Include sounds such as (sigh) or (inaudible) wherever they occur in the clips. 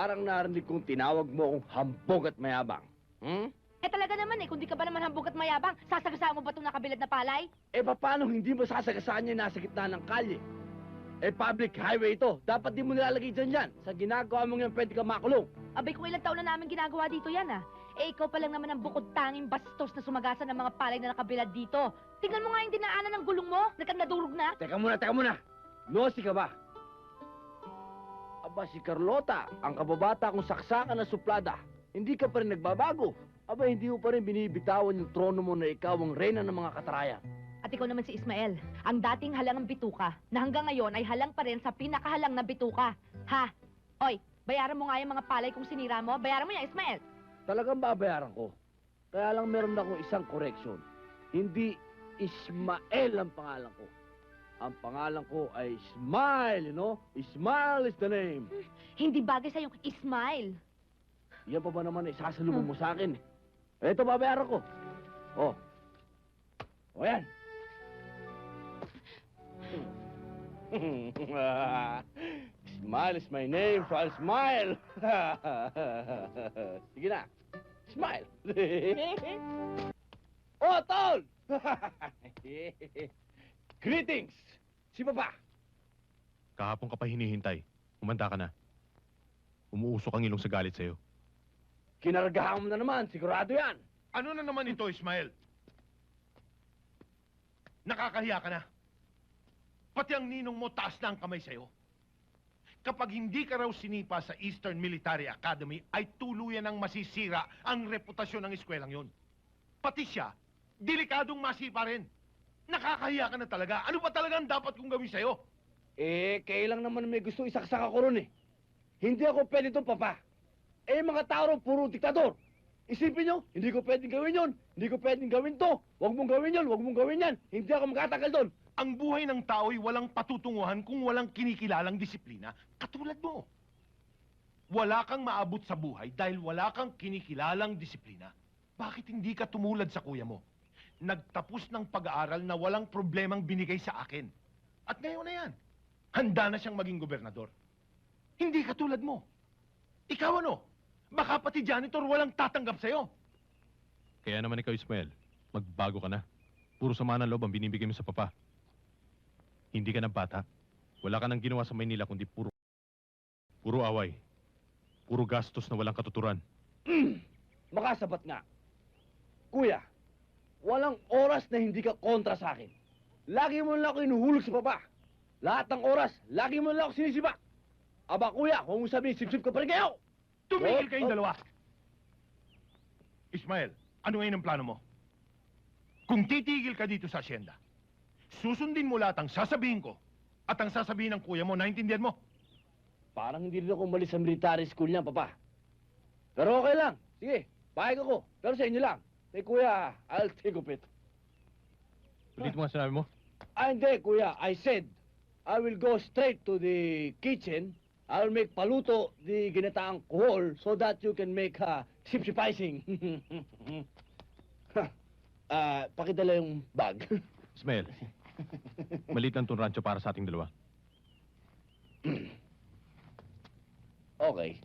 Parang narinig kong tinawag mo akong hambog at mayabang. Hmm? Eh talaga naman eh, kung di ka ba naman hambog at mayabang, sasagasaan mo ba itong nakabilad na palay? Eh, paano hindi mo sasagasaan niya nasa gitna ng kalye? Eh, public highway ito. Dapat di mo nilalagay dyan yan. Sa ginagawa mo yan, pwede ka makulong. Abay, kung ilang taon na namin ginagawa dito yan ah. Eh, ikaw pa lang naman ang bukod tanging bastos na sumagasan ng mga palay na nakabilad dito. Tingnan mo nga yung dinaanan ng gulong mo, nagkandadurog na. Teka muna, teka muna. Nosy ka ba? Aba, si Carlota, ang kababata kong saksakan na suplada. Hindi ka pa rin nagbabago. Aba, hindi mo pa rin binibitawan yung trono mo na ikaw ang reyna ng mga katarayan. At ikaw naman si Ismael, ang dating halangang bituka, na hanggang ngayon ay halang pa rin sa pinakahalang na bituka. Ha? Oy, bayaran mo nga yung mga palay kung sinira mo. Bayaran mo yan, Ismael. Talagang babayaran ko. Kaya lang meron akong isang correction. Hindi Ismael ang pangalan ko. Ang pangalan ko ay Smile, you know? Smile is the name. Hindi bagay sa yung Ismael. Yan pa ba naman isasalubong mo sa akin? Ito, babayaran ko. Oh. O yan. (laughs) smile is my name, so I'll smile. (laughs) Sige na. Smile. (laughs) oh, tol! Greetings! Si Papa. Kahapon ka pa hinihintay. Umanda ka na. Umuusok ang ilong sa galit sa'yo. Kinargahan mo na naman. Sigurado yan. Ano na naman ito, Ismael? Nakakahiya ka na. Pati ang ninong mo taas na ang kamay sa'yo. Kapag hindi ka raw sinipa sa Eastern Military Academy, ay tuluyan ang masisira ang reputasyon ng eskwelang yon. Pati siya, delikadong masipa rin. Nakakahiya ka na talaga. Ano ba talaga ang dapat kong gawin sa'yo? Eh, kailang naman may gusto isaksak ako ron eh. Hindi ako pwede doon, Papa. Eh, mga tao ron, puro diktador. Isipin nyo, hindi ko pwedeng gawin yon. Hindi ko pwedeng gawin to. Huwag mong gawin yon, huwag mong gawin yan. Hindi ako magkatagal doon. Ang buhay ng tao'y walang patutunguhan kung walang kinikilalang disiplina, katulad mo. Wala kang maabot sa buhay dahil wala kang kinikilalang disiplina. Bakit hindi ka tumulad sa kuya mo? Nagtapos ng pag-aaral na walang problemang binigay sa akin. At ngayon na yan, handa na siyang maging gobernador. Hindi katulad mo. Ikaw ano? Baka pati janitor walang tatanggap sa'yo. Kaya naman ikaw, Ismael, magbago ka na. Puro sama ng loob ang binibigay mo sa papa. Hindi ka na bata. Wala ka nang ginawa sa Maynila kundi puro... Puro away. Puro gastos na walang katuturan. Makasabat nga. Kuya, walang oras na hindi ka kontra sa akin. Lagi mo lang ako inuhulog sa Papa. Lahat ng oras, lagi mo lang ako sinisiba. Aba, kuya, kung mo sabihin, sip-sip ka pa rin kayo. Tumigil Oh, kayong oh. dalawa. Ismael, ano ngayon ang plano mo? Kung titigil ka dito sa asyenda, susundin mo lahat ang sasabihin ko at ang sasabihin ng kuya mo, naintindihan mo? Parang hindi rin ako umalis sa military school niya, Papa. Pero okay lang. Sige, pahig ako. Pero sa inyo lang. Eh, kuya, I'll take of it. Ulit mo nga sinabi mo. Ah, hindi, kuya. I said, I will go straight to the kitchen. I will make paluto the ginataang kuhol so that you can make uh, sip-sipicing. (laughs) Ah, pakidala yung bag. (laughs) Ismael, maliit lang tong rancho para sa ating dalawa. (clears throat) okay.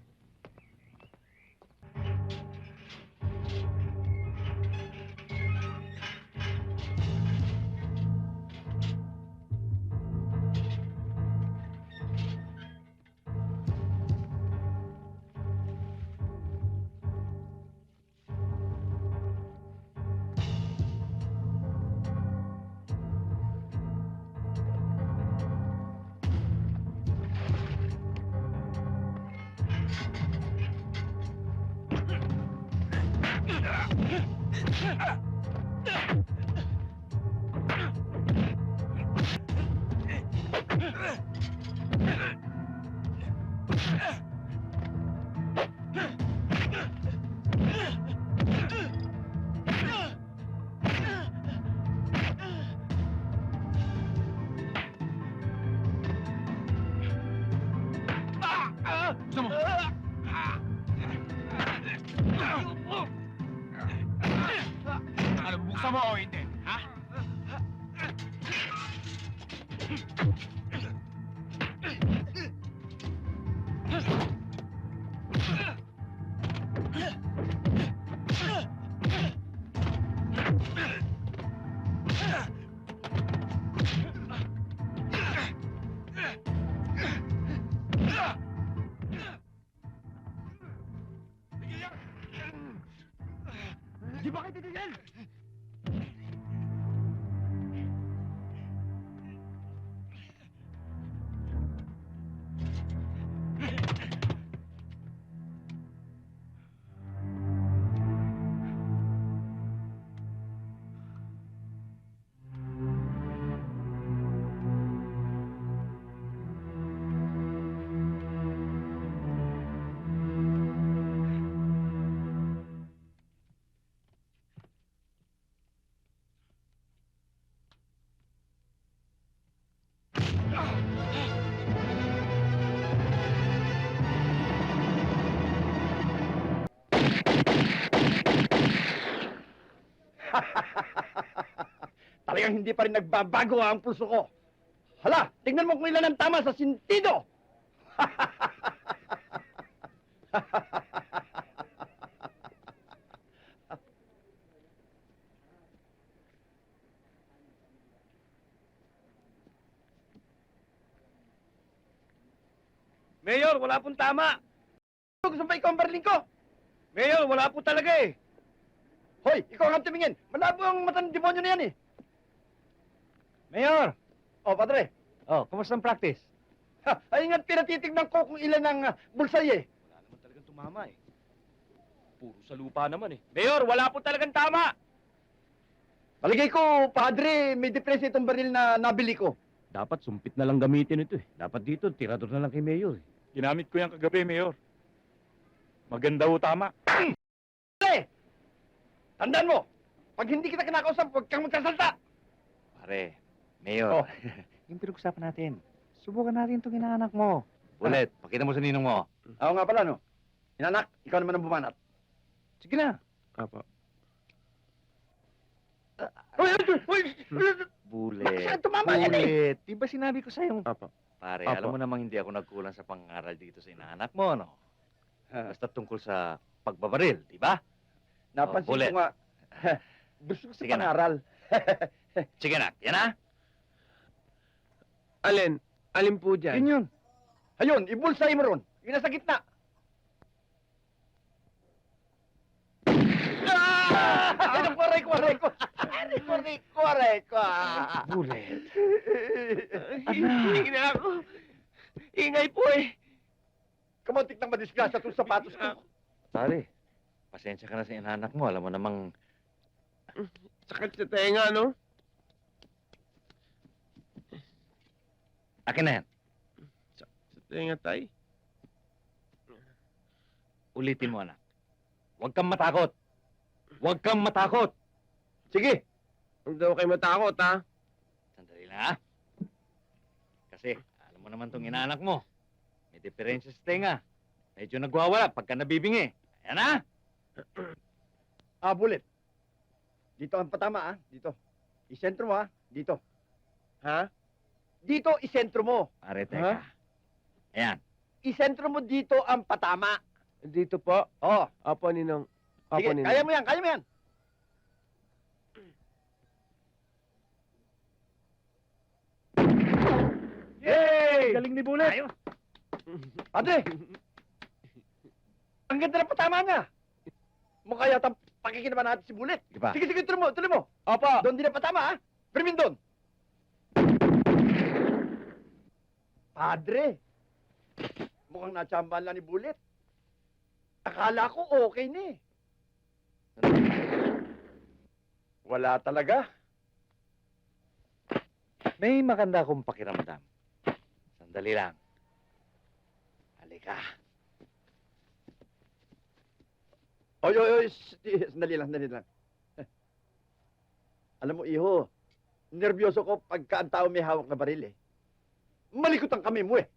Ah! (laughs) Gusto mo o hindi, ha? Di ba kayo titigil? Talagang hindi pa rin nagbabago ang pulso ko. Hala, tingnan mo kung ilan ang tama sa sintido. (laughs) Mayor, wala pong tama. Gusto pa ikaw ang barling ko? Mayor, wala po talaga eh. Hoy, ikaw ang tumingin. Malabo ang mata ng demonyo na yan eh. Mayor! Oh, padre. Oh, kumusta ang practice? Ha, ay nga't pinatitignan ko kung ilan ang uh, bulsay eh. Wala naman talagang tumama eh. Puro sa lupa naman eh. Mayor, wala po talagang tama! Palagay ko, padre, may depresya itong baril na nabili ko. Dapat sumpit na lang gamitin ito eh. Dapat dito, tirador na lang kay Mayor. eh. Ginamit ko yan kagabi, Mayor. Maganda ho tama. Pare! Tandaan mo, pag hindi kita kinakausap, huwag kang magkasalta. Pare, Mayor, Oh. (laughs) yung pinag-usapan natin. Subukan natin itong inaanak mo. Ulit, pakita mo sa ninong mo. Oo nga pala, no? Inanak, ikaw naman ang bumanat. Sige na. Apo. Uy, uy, uy, uy, Bulet. Saan tumama yan eh? Bulet. Di ba sinabi ko sa'yo? Apo. Pare, Apo. alam mo namang hindi ako nagkulang sa pangaral dito sa inaanak mo, no? Basta tungkol sa pagbabaril, di ba? Napansin Oh, ulit. ko nga, (laughs) gusto ko sa Sige na. pangaral. (laughs) Sige na, yan na. Alin? Alin po Yun yun. Ayun, ibulsay mo ron. Yun nasa gitna. Ah! Ano. Aray ko, aray ko, aray ko. Bulet. Hindi na ako. Ingay po eh. Kamuntik nang madisgrasya itong sapatos ko. Pare, pasensya ka na sa inaanak mo. Alam mo namang Sakit sa tenga, no? Akin na yan. Sa tenga, tay. Ulitin mo, anak. Huwag kang matakot. Huwag kang matakot. Sige. Huwag daw kayo matakot, ha? Sandali na, ha? Kasi, alam mo naman tong inaanak mo. May diferensya sa tenga. Medyo nagwawala pagka nabibingi. Ayan na! Ah, bullet. Dito ang patama, ah. Dito. Isentro mo, ah. Dito. Ha? Dito, isentro mo. Pare, teka. Ayan. Isentro mo dito ang patama. Dito po. Oh, Apo, ninong. Apo, sige, ninong. kaya mo yan, kaya mo yan. Yay! Galing ni Bullet. Ayos. Padre! Ang ganda ng patama niya. Mukha yata pakikinaban natin si Bullet. Di ba? Sige, sige, tuloy mo, tuloy mo. Opo. Doon din ang patama, ha? Primin doon. Padre! Mukhang natsambahan lang ni Bullet. Akala ko okay na eh. Wala talaga. May maganda akong pakiramdam. Sandali lang. Halika. Oy, oy, oy, sandali lang, sandali lang. Alam mo, iho, nervyoso ko pagka ang tao may hawak na baril eh. Malikot ang kami mo eh.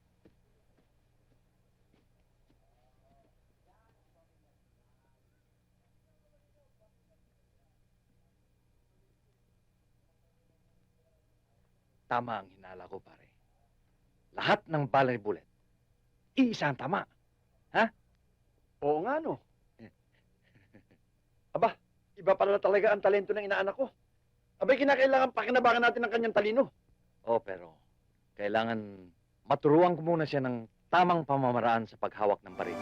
Tama ang hinala ko, pare. Lahat ng bala ni Bullet, iisa ang tama. Oo nga, no. (laughs) Aba, iba pala talaga ang talento ng inaanak ko. Abay, kinakailangan pakinabangan natin ang kanyang talino. Oh, pero kailangan maturuan ko muna siya ng tamang pamamaraan sa paghawak ng baril.